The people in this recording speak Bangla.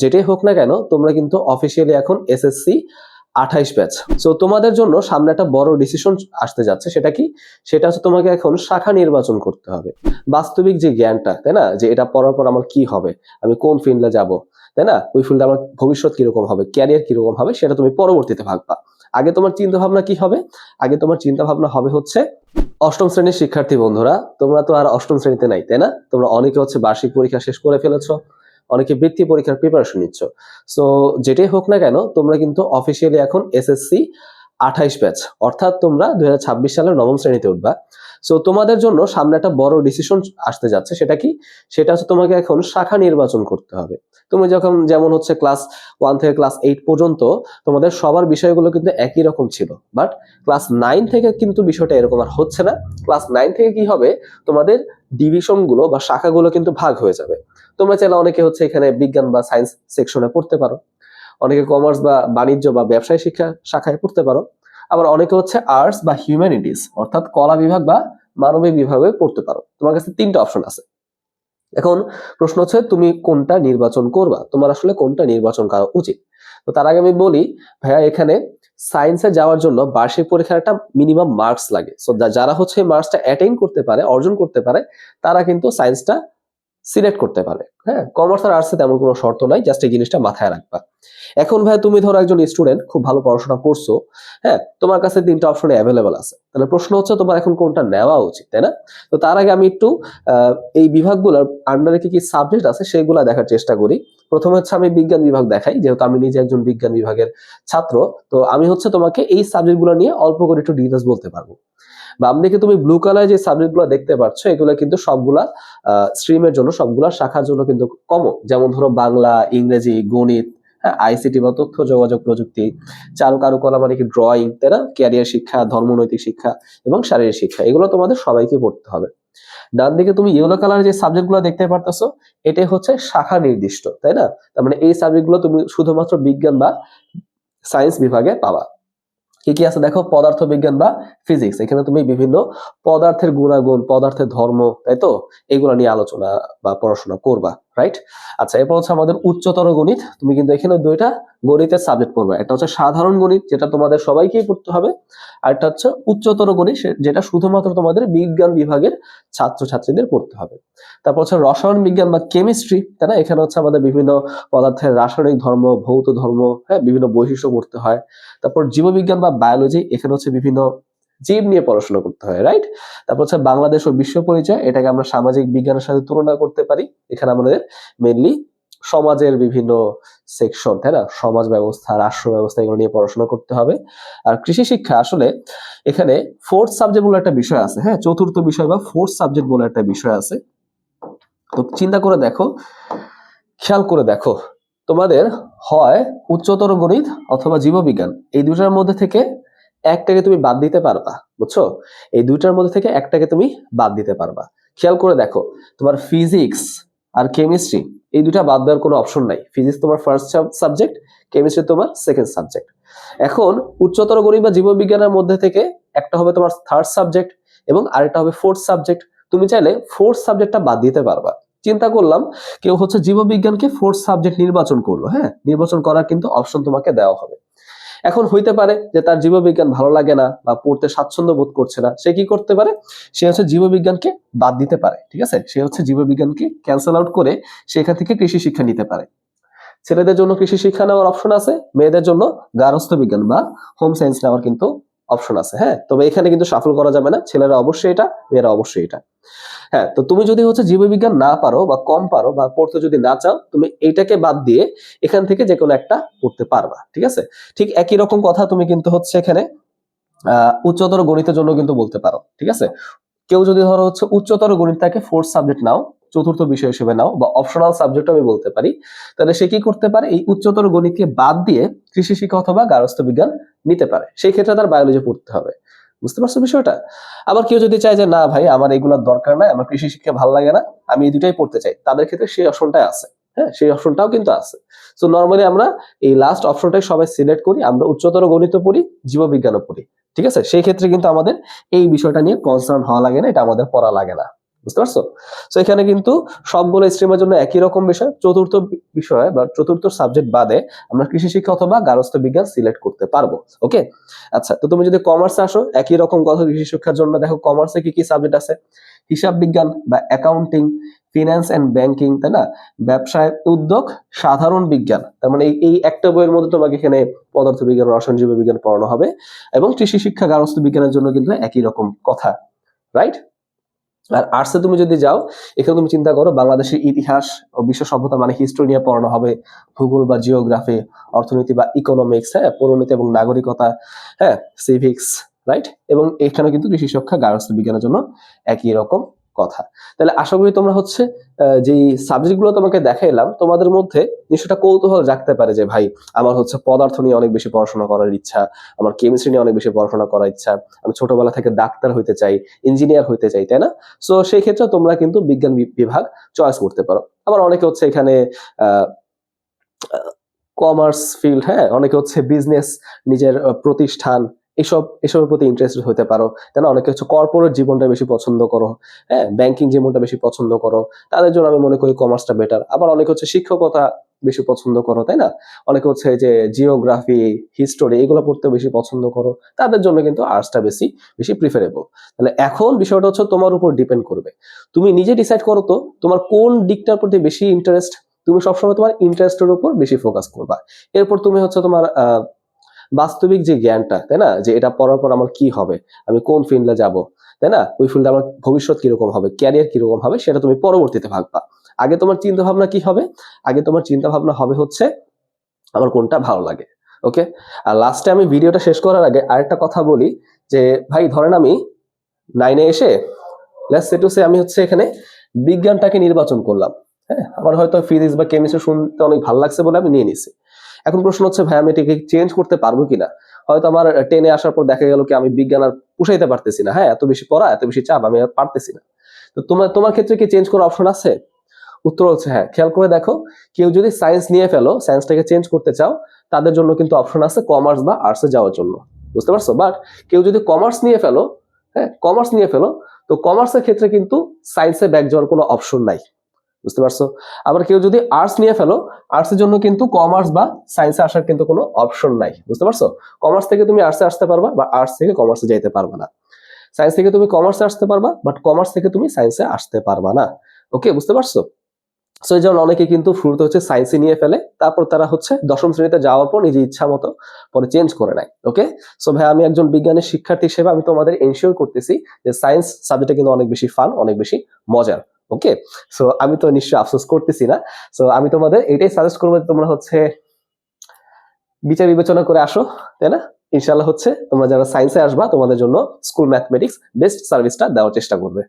যেটাই হোক না কেন, তোমরা কিন্তু অফিসিয়ালি এখন এসএসসি আঠাইশ ব্যাচ সো তোমাদের জন্য সামনে একটা বড় ডিসিশন আসতে যাচ্ছে, সেটা কি? সেটা হচ্ছে তোমাকে এখন শাখা নির্বাচন করতে হবে। বাস্তবিক যে জ্ঞানটা, তাই না? যে এটা পড়ার পর আমার কি হবে? আমি কোন ফিল্ডে যাব? তাই না? ওই ফিল্ডে আমার ভবিষ্যৎ কীরকম হবে? ক্যারিয়ার কীরকম হবে? সেটা তুমি পরবর্তীতে ভাববা। আগে তোমার চিন্তা ভাবনা কি হবে? আগে তোমার চিন্তা ভাবনা হবে হচ্ছে অষ্টম শ্রেণির শিক্ষার্থী বন্ধুরা। তোমরা তো আর অষ্টম শ্রেণীতে নাই, তাই না? তোমরা অনেকে হচ্ছে বার্ষিক পরীক্ষা শেষ করে ফেলেছো। অনেকে বৃত্তি পরীক্ষার প্রিপারেশন নিচ্ছ। সো যেটাই হোক না কেন, তোমরা কিন্তু অফিসিয়ালি এখন এসএসসি আঠাইশ ব্যাচ। অর্থাৎ তোমরা দুই সালের নবম শ্রেণীতে উঠবা। সো তোমাদের জন্য সামনে একটা বড় ডিসিশন আসতে যাচ্ছে। সেটা কি? সেটা হচ্ছে তোমাকে এখন শাখা নির্বাচন করতে হবে। তুমি যখন যেমন হচ্ছে ক্লাস ওয়ান থেকে ক্লাস এইট পর্যন্ত, তোমাদের সবার বিষয়গুলো কিন্তু একই রকম ছিল। বাট ক্লাস নাইন থেকে কিন্তু বিষয়টা এরকম আর হচ্ছে না। ক্লাস নাইন থেকে কি হবে? তোমাদের ডিভিশনগুলো বা শাখাগুলো কিন্তু ভাগ হয়ে যাবে। তোমরা চাইলে অনেকে হচ্ছে এখানে বিজ্ঞান বা সায়েন্স সেকশনে পড়তে পারো। অনেকে কমার্স বা বাণিজ্য বা ব্যবসায় শিক্ষা শাখায় পড়তে পারো। আবার অনেকে হচ্ছে আর্টস বা হিউম্যানিটিস অর্থাৎ কলা বিভাগ বা মানবিক বিভাগে পড়তে পারো। তোমার কাছে তিনটা অপশন আছে। এখন প্রশ্ন হচ্ছে, তুমি কোনটা নির্বাচন করবা? তোমার আসলে কোনটা নির্বাচন করা উচিত? তো তার আগে আমি বলি, ভাইয়া, এখানে সায়েন্সে যাওয়ার জন্য বার্ষিক পরীক্ষার একটা মিনিমাম মার্কস লাগে। সো যারা হচ্ছে মার্কসটা অ্যাটেইন করতে পারে, অর্জন করতে পারে, তারা কিন্তু সায়েন্সটা সিলেক্ট করতে পারে। হ্যাঁ কমার্স আর আর্টসে তেমন কোনো শর্ত নাই জাস্ট এই জিনিসটা মাথায় রাখবা। এখন ভাই, তুমি ধরো একজন স্টুডেন্ট খুব ভালো পড়াশোনা করছ হ্যাঁ তোমার কাছে তিনটা অপশন অ্যাভেলেবল আছে। তাহলে প্রশ্ন হচ্ছে, তোমার এখন কোনটা নেওয়া উচিত, তাই না? তো তার আগে আমি একটু এই বিভাগগুলোর আন্ডারে কি কি সাবজেক্ট আছে, সেগুলো দেখার চেষ্টা করি। প্রথমে হচ্ছে আমি বিজ্ঞান বিভাগ দেখাই, যেহেতু আমি নিজে একজন বিজ্ঞান বিভাগের ছাত্র, তো আমি হচ্ছে তোমাকে এই সাবজেক্টগুলো নিয়ে অল্প করে একটু ডিটেলস বলতে পারব। বাম দিকে তুমি ব্লু কালার যে সাবজেক্টগুলো দেখতে পাচ্ছ এগুলো কিন্তু সবগুলা স্ট্রিমের জন্য সবগুলা শাখার জন্য কিন্তু কমন যেমন ধরো বাংলা, ইংরেজি, গণিত হ্যাঁ আইসিটি বা তথ্য যোগাযোগ প্রযুক্তি চারু কারুকলা মানে কি ড্রয়িং তাই না? ক্যারিয়ার শিক্ষা, ধর্মনৈতিক শিক্ষা এবং শারীরিক শিক্ষা, এগুলো তোমাদের সবাইকে পড়তে হবে। ডান দিকে তুমি ইয়েলো কালার যে সাবজেক্টগুলো দেখতে পারতেছো, এটাই হচ্ছে শাখা নির্দিষ্ট, তাই না? তার মানে এই সাবজেক্টগুলো তুমি শুধুমাত্র বিজ্ঞান বা সায়েন্স বিভাগে পাবা। কি কি আছে? দেখো পদার্থ বিজ্ঞান বা ফিজিক্স এখানে তুমি বিভিন্ন পদার্থের গুণাগুণ, পদার্থের ধর্ম, তাই তো? এগুলো নিয়ে আলোচনা বা পড়াশোনা করবা। রাইট আচ্ছা এরপর হচ্ছে আমাদের উচ্চতর গণিত। তুমি কিন্তু এখানে দুইটা গণিতের সাবজেক্ট পড়বে। একটা হচ্ছে সাধারণ গণিত, যেটা তোমাদের সবাইকেই পড়তে হবে। আর একটা হচ্ছে উচ্চতর গণিত যেটা শুধুমাত্র তোমাদের বিজ্ঞান বিভাগের ছাত্রছাত্রীদের পড়তে হবে। তারপর হচ্ছে রসায়ন বিজ্ঞান বা কেমিস্ট্রি তাই না? এখানে হচ্ছে আমাদের বিভিন্ন পদার্থের রাসায়নিক ধর্ম, ভৌত ধর্ম হ্যাঁ বিভিন্ন বৈশিষ্ট্য পড়তে হয়। তারপর জীববিজ্ঞান বা বায়োলজি এখানে হচ্ছে বিভিন্ন জীব নিয়ে পড়াশোনা করতে হয় রাইট তারপর হচ্ছে বাংলাদেশ ও বিশ্ব পরিচয়, এটাকে আমরা সামাজিক বিজ্ঞানের সাথে তুলনা করতে পারি। এখানে আমাদের মেনলি সমাজের বিভিন্ন সেকশন তাই না? সমাজ ব্যবস্থা, রাষ্ট্র ব্যবস্থা, এগুলো নিয়ে পড়াশোনা করতে হবে। আর কৃষি শিক্ষা, আসলে এখানে ফোর্থ সাবজেক্ট বলে একটা বিষয় আছে হ্যাঁ? চতুর্থ বিষয় বা ফোর্থ সাবজেক্ট বলে একটা বিষয় আছে। তো চিন্তা করে দেখো, খেয়াল করে দেখো, তোমাদের হয় উচ্চতর গণিত অথবা জীববিজ্ঞান। এই দুটার মধ্যে থেকে একটাকে তুমি বাদ দিতে পারবা, বুঝছ? এই দুইটার মধ্যে থেকে একটাকে তুমি বাদ দিতে পারবা। খেয়াল করে দেখো, তোমার ফিজিক্স আর কেমিস্ট্রি এই দুটা বাদ দেওয়ার কোনো অপশন নাই। ফিজিক্স তোমার ফার্স্ট সাবজেক্ট কেমিস্ট্রি তোমার সেকেন্ড সাবজেক্ট এখন উচ্চতর গণিত বা জীববিজ্ঞানের মধ্যে থেকে একটা হবে তোমার থার্ড সাবজেক্ট এবং আরেকটা হবে ফোর্থ সাবজেক্ট তুমি চাইলে ফোর্থ সাবজেক্টটা বাদ দিতে পারবা। চিন্তা করলাম, কেউ হচ্ছে জীববিজ্ঞানকে ফোর্থ সাবজেক্ট নির্বাচন করল হ্যাঁ? নির্বাচন করার কিন্তু অপশন তোমাকে দেওয়া হবে। এখন হইতে পারে যে তার জীববিজ্ঞান ভালো লাগে না বা পড়তে স্বাচ্ছন্দ্য বোধ করছে না, সে কি করতে পারে? সে হচ্ছে জীববিজ্ঞানকে বাদ দিতে পারে, ঠিক আছে? সে হচ্ছে জীববিজ্ঞানকে ক্যান্সেল আউট করে সেখান থেকে কৃষি শিক্ষা নিতে পারে। ছেলেদের জন্য কৃষি শিক্ষা নেওয়ার অপশন আছে, মেয়েদের জন্য গার্হস্থ্য বিজ্ঞান বা হোম সায়েন্স নেওয়ার কিন্তু অপশন আছে হ্যাঁ? তবে এখানে কিন্তু সাফল করা যাবে না, ছেলেরা অবশ্যই এটা, মেয়েরা অবশ্যই এটা। হ্যাঁ তো তুমি যদি হচ্ছে জীববিজ্ঞান না পারো বা কম পারো বা পড়তে যদি না চাও, তুমি এইটাকে বাদ দিয়ে এখান থেকে যে কোনো একটা পড়তে পারবা, ঠিক আছে? ঠিক একই রকম কথা তুমি কিন্তু হচ্ছে এখানে আহ উচ্চতর গণিতের জন্য কিন্তু বলতে পারো, ঠিক আছে? কেউ যদি ধরো হচ্ছে উচ্চতর গণিতটাকে ফোর্থ সাবজেক্ট নাও চতুর্থ বিষয় হিসেবে নাও বা অপশনাল সাবজেক্ট আমি বলতে পারি। তাহলে সে কি করতে পারে? এই উচ্চতর গণিতকে বাদ দিয়ে কৃষি শিক্ষা অথবা গার্হস্থ্য বিজ্ঞান নিতে পারে। সেই ক্ষেত্রে তার বায়োলজি পড়তে হবে। বুঝতে পারছ বিষয়টা? আবার কেউ যদি চায় যে, না ভাই, আমার এগুলোর দরকার নাই, আমার কৃষি শিক্ষা ভালো লাগে না, আমি এই দুটাই পড়তে চাই। তাদের ক্ষেত্রে সেই অপশনটাই আছে। হ্যাঁ সেই অপশনটাও কিন্তু আছে। সো নর্মালি আমরা এই লাস্ট অপশনটাই সবাই সিলেক্ট করি, আমরা উচ্চতর গণিত পড়ি, জীববিজ্ঞানও পড়ি। ঠিক আছে? সেই ক্ষেত্রে কিন্তু আমাদের এই বিষয়টা নিয়ে কনসার্ন হওয়া লাগে না, এটা আমাদের পড়া লাগে না। বুঝতে পারছ? তো এখানে কিন্তু সবগুলো স্ট্রিমের জন্য একই রকম বিষয়। চতুর্থ বিষয় বা চতুর্থ সাবজেক্ট বাদে আমরা কৃষি শিক্ষা অথবা গার্হস্থ্য বিজ্ঞান সিলেক্ট করতে পারব ওকে আচ্ছা তো তুমি যদি কমার্সে আসো, একই রকম কথা কৃষি শিক্ষার জন্য। দেখো কমার্সে কি কি সাবজেক্ট আছে? হিসাব বিজ্ঞান বা অ্যাকাউন্টিং ফিনান্স এন্ড ব্যাংকিং তাই না? ব্যবসায় উদ্যোগ, সাধারণ বিজ্ঞান। তার মানে এই- একটা বইয়ের মধ্যে তোমাকে এখানে পদার্থ বিজ্ঞান রসায়ন জীব বিজ্ঞান পড়ানো হবে এবং কৃষি শিক্ষা গার্হস্থ্য বিজ্ঞানের জন্য কিন্তু একই রকম কথা রাইট আর আর্টসে তুমি যদি যাও, এখানে তুমি চিন্তা করো বাংলাদেশের ইতিহাস ও বিশ্ব সভ্যতা মানে হিস্ট্রি নিয়ে পড়ানো হবে ভূগোল বা জিওগ্রাফি অর্থনীতি বা ইকোনমিক্স হ্যাঁ পরিণতি এবং নাগরিকতা হ্যাঁ সিভিক্স রাইট এবং এখানে কিন্তু কৃষি শিক্ষা, গার্হস্থ্য বিজ্ঞানের জন্য একই রকম কথা। তাহলে আশা করি তোমরা হচ্ছে যেই সাবজেক্টগুলো তোমাকে দেখাইলাম, তোমাদের মধ্যে নিশ্চয়টা কৌতূহল রাখতে পারে যে, ভাই, আমার হচ্ছে পদার্থ নিয়ে অনেক বেশি পড়াশোনা করার ইচ্ছা, আমার কেমিস্ট্রি নিয়ে অনেক বেশি পড়াশোনা করার ইচ্ছা, আমি ছোটবেলা থেকে ডাক্তার হইতে চাই ইঞ্জিনিয়ার হইতে চাই, তাই না? সো সেই ক্ষেত্রে তোমরা কিন্তু বিজ্ঞান বিভাগ চয়েস করতে পারো। আবার অনেকে হচ্ছে এখানে কমার্স ফিল্ড হ্যাঁ অনেকে হচ্ছে বিজনেস নিজের প্রতিষ্ঠান এসব এসবের প্রতি ইন্টারেস্টেড হতে পারো। না অনেকে হচ্ছে কর্পোরেট জীবনটা বেশি পছন্দ করো। হ্যাঁ ব্যাংকিং জীবনটা বেশি পছন্দ করো। তাদের জন্য আমি মনে করি কমার্সটা বেটার আবার অনেকে হচ্ছে শিক্ষকতা বেশি পছন্দ করো তাই না? অনেকে হচ্ছে যে জিওগ্রাফি হিস্টোরি এগুলো পড়তে বেশি পছন্দ করো। তাদের জন্য কিন্তু আর্টসটা বেশি বেশি প্রিফারেবল তাহলে এখন বিষয়টা হচ্ছে তোমার উপর ডিপেন্ড করবে। তুমি নিজে ডিসাইড করো তো তোমার কোন দিকটার প্রতি বেশি ইন্টারেস্ট তুমি সবসময় তোমার ইন্টারেস্টের উপর বেশি ফোকাস করবা। এরপর তুমি হচ্ছে তোমার আহ, বাস্তবিক যে জ্ঞানটা, তাই না? যে এটা পড়ার পর আমার কি হবে? আমি কোন ফিল্ডে যাব? তাই না? ওই ফিল্ডে আমার ভবিষ্যৎ কীরকম হবে? ক্যারিয়ার কীরকম হবে? সেটা তুমি পরবর্তীতে ভাববা। আগে তোমার চিন্তা ভাবনা কি হবে? আগে তোমার চিন্তা ভাবনা হবে হচ্ছে আমার কোনটা ভালো লাগে ওকে আর লাস্টে আমি ভিডিওটা শেষ করার আগে আরেকটা কথা বলি, যে ভাই ধরেন আমি নাইনে এসে লেটস সে টু সে আমি হচ্ছে এখানে বিজ্ঞানটাকে নির্বাচন করলাম হ্যাঁ? আমার হয়তো ফিজিক্স বা কেমিস্ট্রি শুনতে অনেক ভালো লাগছে বলে আমি নিয়ে নিছি। এখন প্রশ্ন হচ্ছে, ভাই, আমি এটাকে চেঞ্জ করতে পারব কিনা? হয়তো আমার টেনে আসার পর দেখা গেল কি, আমি বিজ্ঞান আর পুষাইতে পারতেছি না। হ্যাঁ এত বেশি পড়া, এত বেশি চাপ, আমি আর পারতেছি না। তো তোমার তোমার ক্ষেত্রে কি চেঞ্জ করার অপশন আছে? উত্তর হচ্ছে হ্যাঁ খেয়াল করে দেখো, কেউ যদি সায়েন্স নিয়ে ফেলো সায়েন্সটাকে চেঞ্জ করতে চাও, তাদের জন্য কিন্তু অপশন আছে কমার্স বা আর্টসে যাওয়ার জন্য। বুঝতে পারছ? বাট কেউ যদি কমার্স নিয়ে ফেলো হ্যাঁ কমার্স নিয়ে ফেলো, তো কমার্সের ক্ষেত্রে কিন্তু সায়েন্সে ব্যাক যাওয়ার কোনো অপশন নাই। বুঝতে পারছ? আবার কেউ যদি আর্টস নিয়ে ফেলো আর্টসের জন্য কিন্তু কমার্স বা সায়েন্সে আসার কিন্তু কোনো অপশন নাই, বুঝতে পারছ? কমার্স থেকে তুমি আর্টসে আসতে পারবা, বা আর্টস থেকে কমার্সে যাইতে পারবা না। সায়েন্স থেকে তুমি কমার্সে আসতে পারবা বাট কমার্স থেকে তুমি সায়েন্সে আসতে পারবা না। ওকে বুঝতে পারছ? সো যেমন অনেকে কিন্তু শুরুতে হচ্ছে সায়েন্সে নিয়ে ফেলে, তারপর তারা হচ্ছে দশম শ্রেণীতে যাওয়ার পর নিজের ইচ্ছা মতো পরে চেঞ্জ করে নেয়। ওকে সো ভাই, আমি একজন বিজ্ঞানের শিক্ষার্থী হিসেবে আমি তোমাদের এনশিওর করতেছি যে সায়েন্স সাবজেক্টটা কিন্তু অনেক বেশি ফান অনেক বেশি মজার। ওকে সো আমি তো নিশ্চয়ই আফসোস করতেছি না। সো আমি তোমাদের এটাই সাজেস্ট করব তোমরা হচ্ছে বিচার বিবেচনা করে আসো, তাই না? ইনশাল্লাহ হচ্ছে তোমরা যারা সায়েন্সে আসবা, তোমাদের জন্য স্কুল ম্যাথমেটিক্স বেস্ট সার্ভিসটা দেওয়ার চেষ্টা করবে।